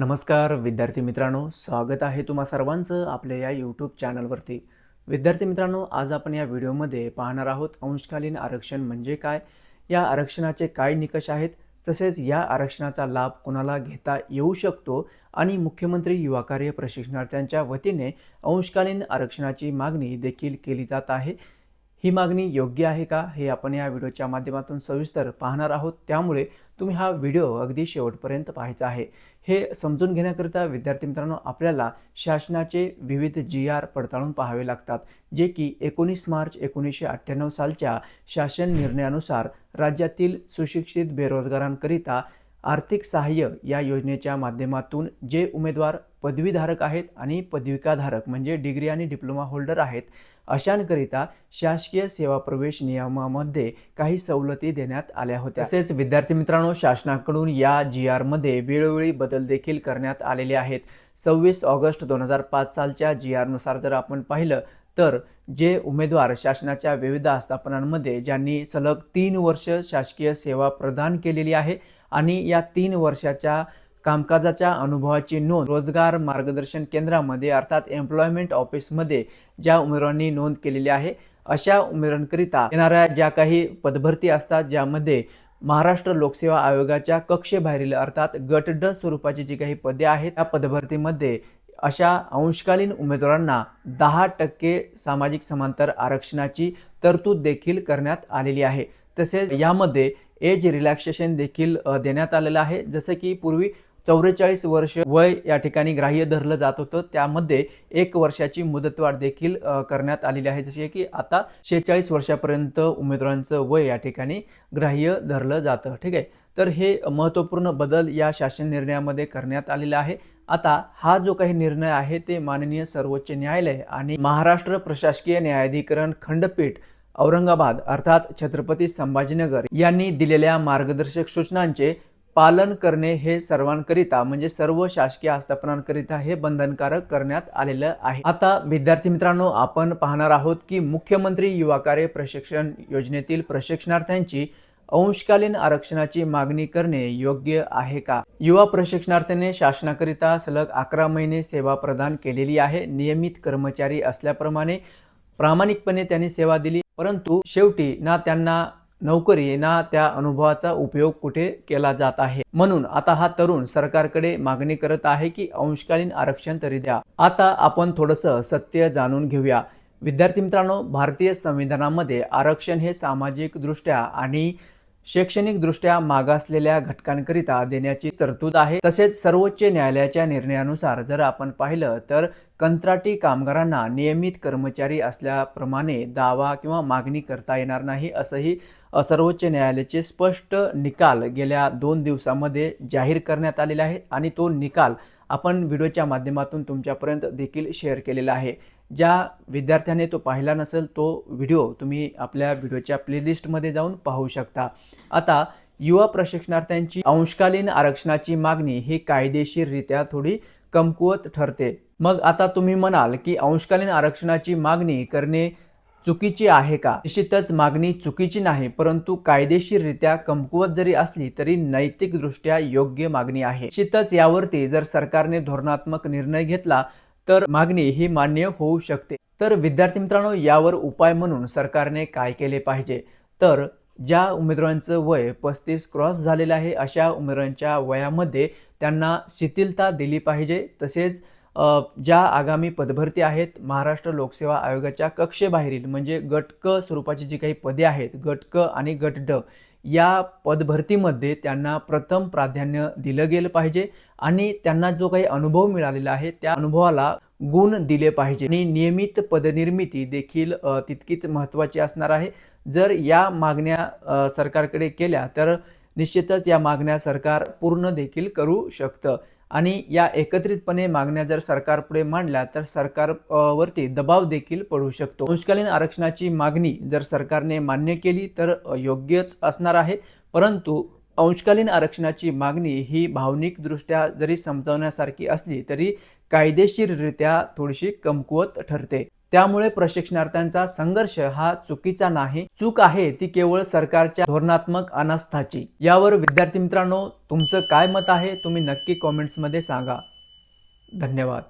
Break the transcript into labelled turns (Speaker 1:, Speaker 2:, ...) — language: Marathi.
Speaker 1: नमस्कार विद्यार्थी मित्रांनो. स्वागत आहे तुम्हा सर्वांचं आपल्या या यूट्यूब चॅनलवरती विद्यार्थी मित्रांनो आज आपण या व्हिडिओमध्ये पाहणार आहोत अंशकालीन आरक्षण म्हणजे काय? या आरक्षणाचे काय निकष आहेत? तसेच या आरक्षणाचा लाभ कोणाला घेता येऊ शकतो? आणि मुख्यमंत्री युवा कार्य प्रशिक्षणार्थ्यांच्या वतीने अंशकालीन आरक्षणाची मागणी देखील केली जात आहे. ही मागणी योग्य आहे का हे आपण या व्हिडिओच्या माध्यमातून सविस्तर पाहणार आहोत. त्यामुळे तुम्ही हा व्हिडिओ अगदी शेवटपर्यंत पाहायचा आहे. हे समजून घेण्याकरिता विद्यार्थी मित्रांनो आपल्याला शासनाचे विविध जी आर पडताळून पाहावे लागतात जे की एकोणीस मार्च एकोणीसशे अठ्ठ्याण्णव सालच्या शासन निर्णयानुसार राज्यातील सुशिक्षित बेरोजगारांकरिता आर्थिक सहाय्य या योजनेच्या माध्यमातून जे उमेदवार पदवीधारक आहेत आणि पदविकाधारक म्हणजे डिग्री आणि डिप्लोमा होल्डर आहेत. अशांकरिता शासकीय सेवा प्रवेश नियमामध्ये काही सवलती देण्यात आल्या होत्या. तसेच विद्यार्थी मित्रांनो शासनाकडून या जी आरमध्ये वेळोवेळी बदल देखील करण्यात आलेले आहेत. सव्वीस ऑगस्ट दोन हजार पाच सालच्या जी आरनुसार जर आपण पाहिलं तर जे उमेदवार शासनाच्या विविध आस्थापनांमध्ये ज्यांनी सलग तीन वर्ष शासकीय सेवा प्रदान केलेली आहे आणि या तीन वर्षाच्या कामकाजाच्या अनुभवाची नोंद रोजगार मार्गदर्शन केंद्रामध्ये अर्थात एम्प्लॉयमेंट ऑफिसमध्ये ज्या उमेदवारांनी नोंद केलेली आहे अशा उमेदवारांकरिता येणाऱ्या ज्या काही पदभरती असतात ज्यामध्ये महाराष्ट्र लोकसेवा आयोगाच्या कक्षेबाहेरील अर्थात गट ड स्वरूपाची जी काही पदे आहेत त्या पदभरतीमध्ये अशा अंशकालीन उमेदवारांना दहा टक्के सामाजिक समांतर आरक्षणाची तरतूद देखील करण्यात आलेली आहे. तसेच यामध्ये एज रिलॅक्सेशन देखील देण्यात आलेलं आहे. जसं की पूर्वी चौवेचाळीस वर्ष वय या ठिकाणी ग्राह्य धरलं जात होतं. त्यामध्ये एक वर्षाची मुदतवाढ देखील करण्यात आलेली आहे. जसे की आता शेहेचाळीस वर्षापर्यंत उमेदवारांचं वय या ठिकाणी ग्राह्य धरलं जातं. ठीक आहे? तर हे महत्त्वपूर्ण बदल या शासन निर्णयामध्ये करण्यात आलेला आहे. आता हा जो काही निर्णय आहे ते माननीय सर्वोच्च न्यायालय आणि महाराष्ट्र प्रशासकीय न्यायाधिकरण खंडपीठ औरंगाबाद अर्थात छत्रपती संभाजीनगर यांनी दिलेल्या मार्गदर्शक सूचनांचे पालन करणे हे सर्वांकरिता म्हणजे सर्व शासकीय आस्थापनांकरिता हे बंधनकारक करण्यात आलेलं आहे. आता विद्यार्थी मित्रांनो आपण पाहणार आहोत की मुख्यमंत्री युवा कार्य प्रशिक्षण योजनेतील प्रशिक्षणार्थ्यांची अंशकालीन आरक्षणाची मागणी करणे योग्य आहे का? युवा प्रशिक्षणार्थ्याने शासनाकरिता सलग अकरा महिने सेवा प्रदान केलेली आहे. नियमित कर्मचारी असल्याप्रमाणे प्रामाणिकपणे त्यांनी सेवा दिली परंतु शेवटी ना त्यांना नोकरीना त्या अनुभवाचा उपयोग कुठे केला जात आहे? म्हणून आता हा तरुण सरकारकडे मागणी करत आहे की अंशकालीन आरक्षण तरी द्या. आता आपण थोडस सत्य जाणून घेऊया. विद्यार्थी मित्रांनो भारतीय संविधानामध्ये आरक्षण हे सामाजिक दृष्ट्या आणि शैक्षणिक दृष्ट्या मागासलेल्या घटकांकरिता देण्याची तरतूद आहे. तसेच सर्वोच्च न्यायालयाच्या निर्णयानुसार जर आपण पाहिलं तर कंत्राटी कामगारांना नियमित कर्मचारी असल्याप्रमाणे दावा किंवा मागणी करता येणार नाही असंही सर्वोच्च न्यायालयाचे स्पष्ट निकाल गेल्या दोन दिवसामध्ये जाहीर करण्यात आलेले आहे आणि तो निकाल आपण व्हिडिओच्या माध्यमातून तुमच्यापर्यंत देखील शेअर केलेला आहे. ज्या विद्यार्थ्याने तो पाहिला नसेल तो व्हिडिओ तुम्ही आपल्या व्हिडिओच्या प्लेलिस्टमध्ये जाऊन पाहू शकता. आता युवा प्रशिक्षणार्थ्यांची अंशकालीन आरक्षणाची मागणी ही कायदेशीररित्या थोडी कमकुवत ठरते. मग आता तुम्ही म्हणाल की अंशकालीन आरक्षणाची मागणी करणे चुकीची आहे का? निश्चितच मागणी चुकीची नाही परंतु कायदेशीररित्या कमकुवत जरी असली तरी नैतिकदृष्ट्या योग्य मागणी आहे. निश्चितच यावरती जर सरकारने धोरणात्मक निर्णय घेतला तर मागणी ही मान्य होऊ शकते. तर विद्यार्थी मित्रांनो यावर उपाय म्हणून सरकारने काय केले पाहिजे? तर ज्या उमेदवारांचं वय पस्तीस क्रॉस झालेलं आहे अशा उमेदवारांच्या वयामध्ये त्यांना शिथिलता दिली पाहिजे. तसेच ज्या आगामी पदभरती आहेत महाराष्ट्र लोकसेवा आयोगाच्या कक्षेबाहेरील म्हणजे गट क स्वरूपाची जी काही पदे आहेत गट क आणि गट ड या पदभरतीमध्ये त्यांना प्रथम प्राधान्य दिलं गेलं पाहिजे आणि त्यांना जो काही अनुभव मिळालेला आहे त्या अनुभवाला गुण दिले पाहिजे. आणि नियमित पदनिर्मिती देखील तितकीच महत्त्वाची असणार आहे. जर या मागण्या सरकारकडे केल्या तर निश्चितच या मागण्या सरकार पूर्ण देखील करू शकतं. आणि या एकत्रितपणे मागण्या जर सरकारपुढे मांडल्या तर सरकार वरती दबाव देखील पडू शकतो. अंशकालीन आरक्षणाची मागणी जर सरकारने मान्य केली तर योग्यच असणार आहे. परंतु अंशकालीन आरक्षणाची मागणी ही भावनिकदृष्ट्या जरी समजवण्यासारखी असली तरी कायदेशीररित्या थोडीशी कमकुवत ठरते. त्यामुळे प्रशिक्षणार्थ्यांचा संघर्ष हा चुकीचा नाही. चूक आहे ती केवळ सरकारच्या धोरणात्मक अनास्थाची. यावर विद्यार्थी मित्रांनो तुमचं काय मत आहे? तुम्ही नक्की कॉमेंट्समध्ये सांगा. धन्यवाद.